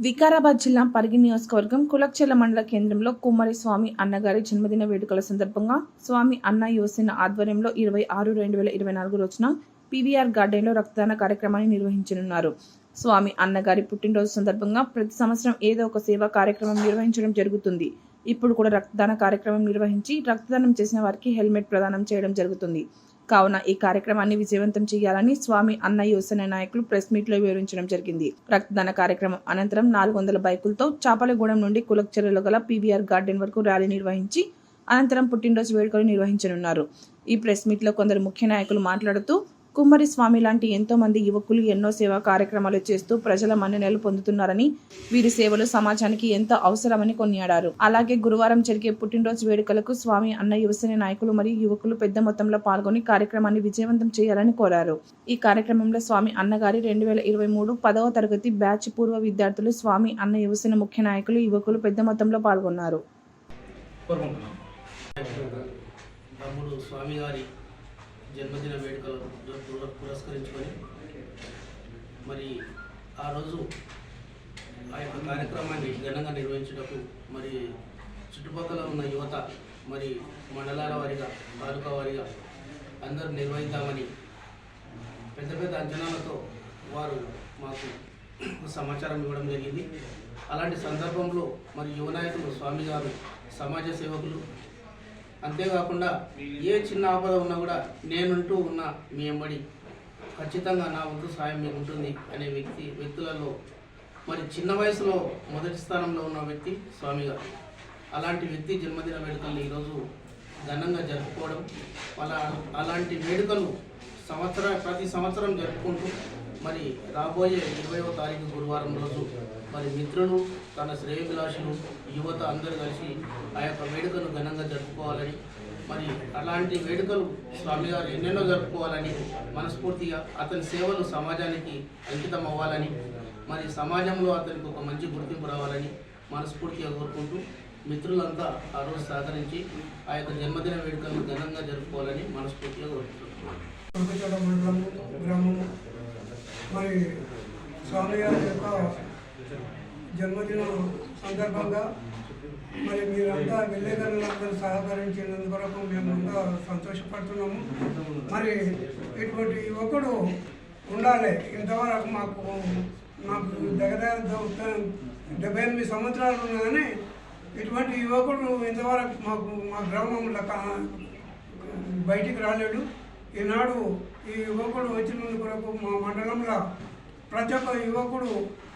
వికారాబాద్ జిల్లా పరిగి నియోజకవర్గం కులక్చెల మండల కేంద్రంలో కుమ్మరి స్వామి అన్నగారి జన్మదిన వేడుకల సందర్భంగా స్వామి అన్న యువసేన ఆధ్వర్యంలో ఇరవై ఆరు రెండు వేల ఇరవై నాలుగు రోజున పీవీఆర్ గార్డెన్లో రక్తదాన కార్యక్రమాన్ని నిర్వహించనున్నారు. స్వామి అన్నగారి పుట్టినరోజు సందర్భంగా ప్రతి సంవత్సరం ఏదో ఒక సేవా కార్యక్రమం నిర్వహించడం జరుగుతుంది. ఇప్పుడు కూడా రక్తదాన కార్యక్రమం నిర్వహించి రక్తదానం చేసిన వారికి హెల్మెట్ ప్రదానం చేయడం జరుగుతుంది. కావున ఈ కార్యక్రమాన్ని విజయవంతం చేయాలని స్వామి అన్న యువసేన నాయకులు ప్రెస్ మీట్లో వివరించడం జరిగింది. రక్తదాన కార్యక్రమం అనంతరం నాలుగు వందల బైకులతో చాపలగూడెం నుండి కులక్చెరలో గల పీవీఆర్ గార్డెన్ వరకు ర్యాలీ నిర్వహించి అనంతరం పుట్టినరోజు వేడుకలు నిర్వహించనున్నారు. ఈ ప్రెస్ మీట్లో కొందరు ముఖ్య నాయకులు మాట్లాడుతూ కుమ్మరి స్వామి లాంటి ఎంతో మంది యువకులు ఎన్నో సేవా కార్యక్రమాలు చేస్తూ ప్రజల మన్ననలు పొందుతున్నారని వీరి సేవలు సమాజానికి ఎంతో అవసరమని కొనియాడారు. అలాగే గురువారం జరిగే పుట్టినరోజు వేడుకలకు స్వామి అన్న యువసేన నాయకులు మరియు యువకులు పెద్ద మొత్తంలో పాల్గొని కార్యక్రమాన్ని విజయవంతం చేయాలని కోరారు. ఈ కార్యక్రమంలో స్వామి అన్నగారి రెండు వేల ఇరవై మూడు పదవ తరగతి బ్యాచ్ పూర్వ విద్యార్థులు స్వామి అన్న యువసేన ముఖ్య నాయకులు యువకులు పెద్ద మొత్తంలో పాల్గొన్నారు. తమ్ముడు స్వామి గారి జన్మదిన వేడుకలు పురస్కరించుకొని మరి ఆ రోజు ఆ యొక్క కార్యక్రమాన్ని ఘనంగా నిర్వహించుటకు మరి చుట్టుపక్కల ఉన్న యువత మరి మండలాల వారిగా తాలూకా వారిగా అందరూ నిర్వహిద్దామని పెద్ద పెద్ద అంచనాలతో వారు మాకు సమాచారం ఇవ్వడం జరిగింది. అలాంటి సందర్భంలో మరి యువనాయకులు స్వామి గారు సమాజ సేవకులు అంతేకాకుండా ఏ చిన్న ఆపద ఉన్నా కూడా నేనుంటూ ఉన్న మీ అమ్మడి ఖచ్చితంగా నా వంతు సాయం మీకు ఉంటుంది అనే వ్యక్తి వ్యక్తులలో మరి చిన్న వయసులో మొదటి స్థానంలో ఉన్న వ్యక్తి స్వామి గారు. అలాంటి వ్యక్తి జన్మదిన వేడుకల్ని ఈరోజు ఘనంగా జరుపుకోవడం అలా అలాంటి వేడుకలు సంవత్సర ప్రతి సంవత్సరం జరుపుకుంటూ మరి రాబోయే ఇరవైవ తారీఖు గురువారం రోజు మరి మిత్రులు తన శ్రేయభిలాషులు యువత అందరూ కలిసి ఆ యొక్క వేడుకను ఘనంగా జరుపుకోవాలని మరి అలాంటి వేడుకలు స్వామి గారు ఎన్నెన్నో జరుపుకోవాలని మనస్ఫూర్తిగా అతని సేవలు సమాజానికి అంకితం అవ్వాలని మరి సమాజంలో అతనికి ఒక మంచి గుర్తింపు రావాలని మనస్ఫూర్తిగా కోరుకుంటూ మిత్రులంతా ఆ రోజు సహకరించి ఆ యొక్క జన్మదిన వేడుకలను ఘనంగా జరుపుకోవాలని మనస్ఫూర్తిగా కోరుకుంటున్నాను మరి స్వామివారి యొక్క జన్మదిన సందర్భంగా మరి మీరంతా విలేకరులందరూ సహకరించినందు కొరకు మేమంతా సంతోషపడుతున్నాము. మరి ఇటువంటి యువకుడు ఉండాలి. ఇంతవరకు మాకు నాకు దగ్గర దగ్గర డెబ్బై ఎనిమిది సంవత్సరాలు ఉన్నా కానీ ఇటువంటి యువకుడు ఇంతవరకు మాకు మా గ్రామంలో కా- బయటికి రాలేడు. ఈనాడు ఈ యువకుడు వచ్చినందు కొరకు మా మండలంలో ప్రతి ఒక్క యువకుడు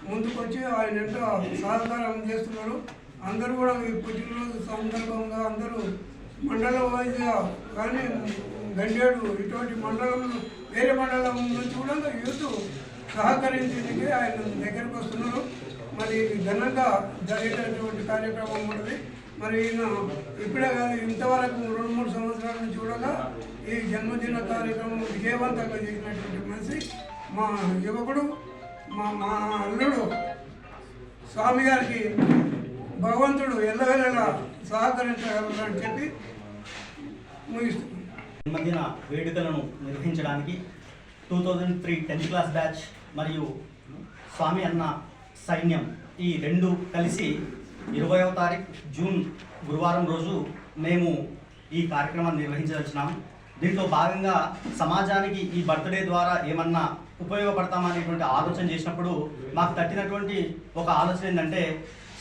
ముందుకొచ్చి ఆయన ఎంత సహకారం చేస్తున్నారు. అందరూ కూడా ఈ పుట్టినరోజు సందర్భంగా అందరూ మండల వైజ్గా కానీ గండేడు ఇటువంటి మండలం వేరే మండలం నుంచి కూడా యూత్ సహకరించడానికి ఆయన దగ్గరకు వస్తున్నారు. మరి ఘనంగా జరిగేటటువంటి కార్యక్రమం ఉంటుంది మరి ఈయన ఇప్పుడే కాదు ఇంతవరకు రెండు మూడు సంవత్సరాల నుంచి కూడా ఈ జన్మదిన కార్యక్రమం విజయవంతంగా చేసినటువంటి మనిషి. మా యువకుడు మా మా అల్లుడు స్వామి గారికి భగవంతుడు ఎల్లవేళలా సహకరించగలరని చెప్పి ముగిస్తున్నాను. జన్మదిన వేడుకలను నిర్వహించడానికి two thousand three tenth class batch మరియు స్వామి అన్న సైన్యం ఈ రెండు కలిసి ఇరవయవ తారీఖు జూన్ గురువారం రోజు మేము ఈ కార్యక్రమాన్ని నిర్వహించవచ్చినాము దీంట్లో భాగంగా సమాజానికి ఈ బర్త్డే ద్వారా ఏమన్నా ఉపయోగపడతామనేటువంటి ఆలోచన చేసినప్పుడు మాకు తట్టినటువంటి ఒక ఆలోచన ఏంటంటే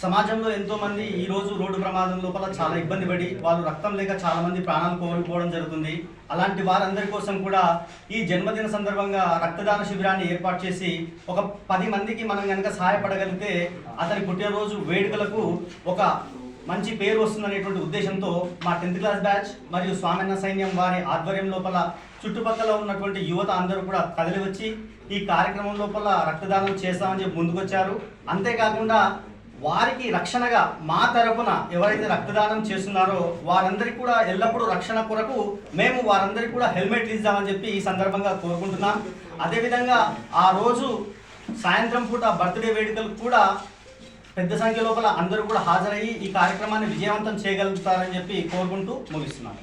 సమాజంలో ఎంతోమంది ఈరోజు ఈ రోజు రోడ్డు ప్రమాదం లోపల చాలా ఇబ్బంది పడి వాళ్ళు రక్తం లేక చాలామంది ప్రాణాలు కోల్పోవడం జరుగుతుంది. అలాంటి వారందరి కోసం కూడా ఈ జన్మదిన సందర్భంగా రక్తదాన శిబిరాన్ని ఏర్పాటు చేసి ఒక పది మందికి మనం కనుక సహాయపడగలిగితే అతని పుట్టినరోజు వేడుకలకు ఒక మంచి పేరు వస్తుందనేటువంటి ఉద్దేశంతో మా టెన్త్ క్లాస్ బ్యాచ్ మరియు స్వామిన్న సైన్యం వారి ఆధ్వర్యం లోపల చుట్టుపక్కల ఉన్నటువంటి యువత అందరూ కూడా కదిలి వచ్చి ఈ కార్యక్రమం లోపల రక్తదానం చేస్తామని చెప్పి ముందుకొచ్చారు. అంతేకాకుండా వారికి రక్షణగా మా తరపున ఎవరైతే రక్తదానం చేస్తున్నారో వారందరికీ కూడా ఎల్లప్పుడూ రక్షణ కొరకు మేము వారందరికీ కూడా హెల్మెట్లు ఇద్దామని చెప్పి ఈ సందర్భంగా కోరుకుంటున్నాం. అదేవిధంగా ఆ రోజు సాయంత్రం పూట బర్త్డే వేడుకలు కూడా పెద్ద సంఖ్య లోపల అందరూ కూడా హాజరయ్యి ఈ కార్యక్రమాన్ని విజయవంతం చేయగలుగుతారని చెప్పి కోరుకుంటూ ముగిస్తున్నాను.